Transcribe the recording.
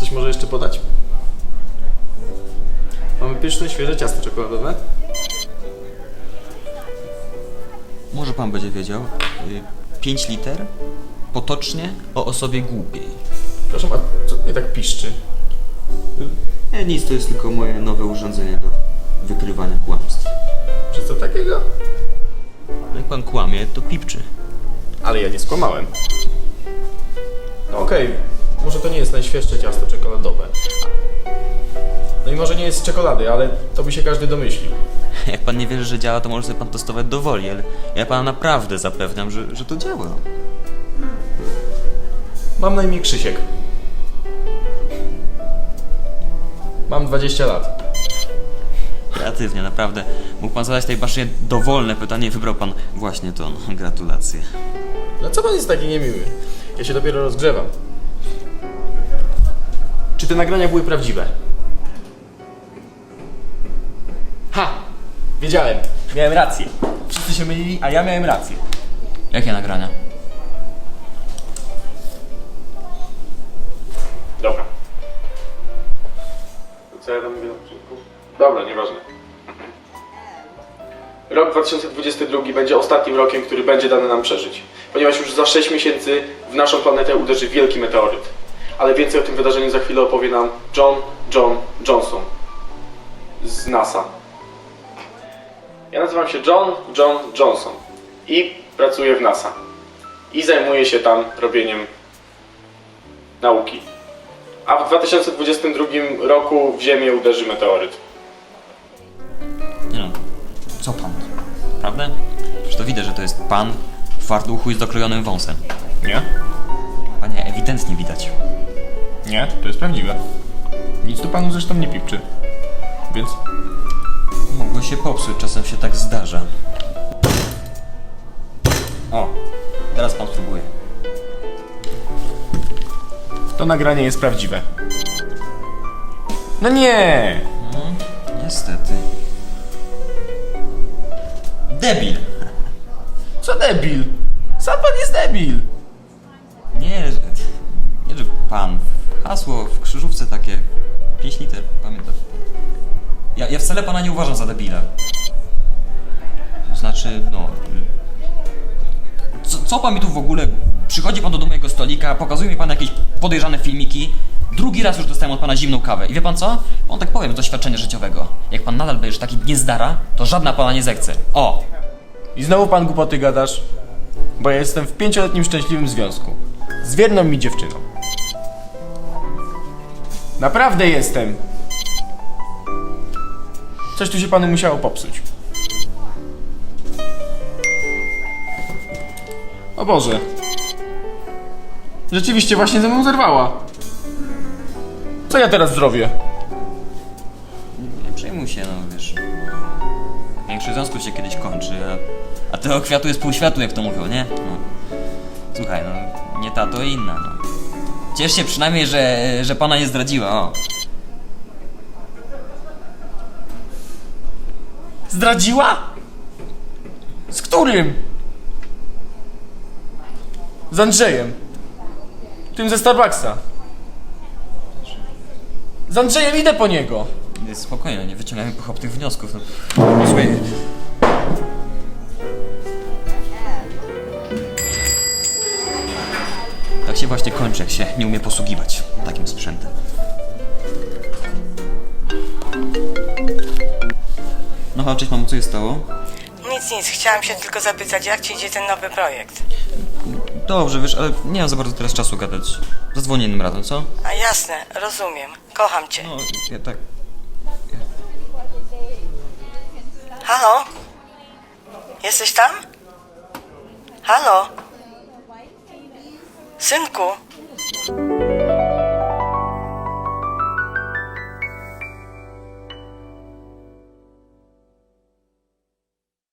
Coś może jeszcze podać? Mamy pyszne, świeże ciasto czekoladowe. Może pan będzie wiedział. 5 liter potocznie o osobie głupiej. Przepraszam, a co tutaj tak piszczy? E, nic, to jest tylko moje nowe urządzenie do wykrywania kłamstw. Że co takiego? Jak pan kłamie, to pipczy. Ale ja nie skłamałem. No okej, może to nie jest najświeższe ciasto czekoladowe. No i może nie jest z czekolady, ale to by się każdy domyślił. Jak pan nie wierzy, że działa, to może sobie pan testować do woli, ale ja pana naprawdę zapewniam, że, że to działa. Mam na imię Krzysiek. Mam 20 lat. Kreatywnie, naprawdę. Mógł pan zadać tej baszynie dowolne pytanie i wybrał pan właśnie to. No, Gratulacje. No co pan jest taki niemiły? Ja się dopiero rozgrzewam. Czy te nagrania były prawdziwe? Ha! Wiedziałem. Miałem rację. Wszyscy się mylili, a ja miałem rację. Jakie nagrania? Dobra. To co ja tam mówię na początku? Dobra, nieważne. Rok 2022 będzie ostatnim rokiem, który będzie dany nam przeżyć. Ponieważ już za 6 miesięcy w naszą planetę uderzy wielki meteoryt. Ale więcej o tym wydarzeniu za chwilę opowie nam John John Johnson z NASA. Ja nazywam się John John Johnson i pracuję w NASA. I zajmuję się tam robieniem nauki. A w 2022 roku w Ziemię uderzy meteoryt. Prawda? Przecież to widać, że to jest pan w fartuchu i z dokrojonym wąsem. Nie? Panie, ewidentnie widać. Nie, to jest prawdziwe. Nic tu panu zresztą nie pipczy. Więc Mogło się popsuć, czasem się tak zdarza. O, teraz pan spróbuje. to nagranie jest prawdziwe. No nie! Niestety. Debil! Co debil? Sam pan jest debil! Nie, że- nie, że pan. Hasło w krzyżówce takie 5 liter, pamiętam. Ja, ja wcale pana nie uważam za debila. Znaczy, no. Co, co pan mi tu w ogóle. Przychodzi pan do domu mojego stolika, pokazuje mi pan jakieś podejrzane filmiki. Drugi raz już dostałem od pana zimną kawę. I wie pan co? On tak powiem z doświadczenia życiowego. Jak pan nadal będziesz taki niezdara, to żadna pana nie zechce. O! I znowu pan głupoty gadasz? Bo ja jestem w pięcioletnim szczęśliwym związku. Z wierną mi dziewczyną. Naprawdę jestem! Coś tu się panu musiało popsuć. O Boże. Rzeczywiście właśnie ze mną zerwała. Co ja teraz zrobię? Nie przejmuj się, no wiesz. Większość związków się kiedyś kończy, a, a tego kwiatu jest pół światu, jak to mówią, nie? No. Słuchaj, no, nie ta, to inna, no. Ciesz się przynajmniej, że, że pana nie zdradziła, o. Zdradziła? Z którym? Z Andrzejem. Tym ze Starbucksa. Z Andrzejem idę po niego. Spokojnie, nie wyciągajmy pochopnych wniosków, no. Słuchaj. Tak się właśnie kończy, jak się nie umie posługiwać takim sprzętem. No chodź, cześć mamo, co się stało? Nic, nic. Chciałam się tylko zapytać, jak ci idzie ten nowy projekt? Dobrze, wiesz, ale nie mam za bardzo teraz czasu gadać. Zadzwonię innym razem, co? A jasne, rozumiem. Kocham cię. No, ja tak... Halo? Jesteś tam? Halo? Synku?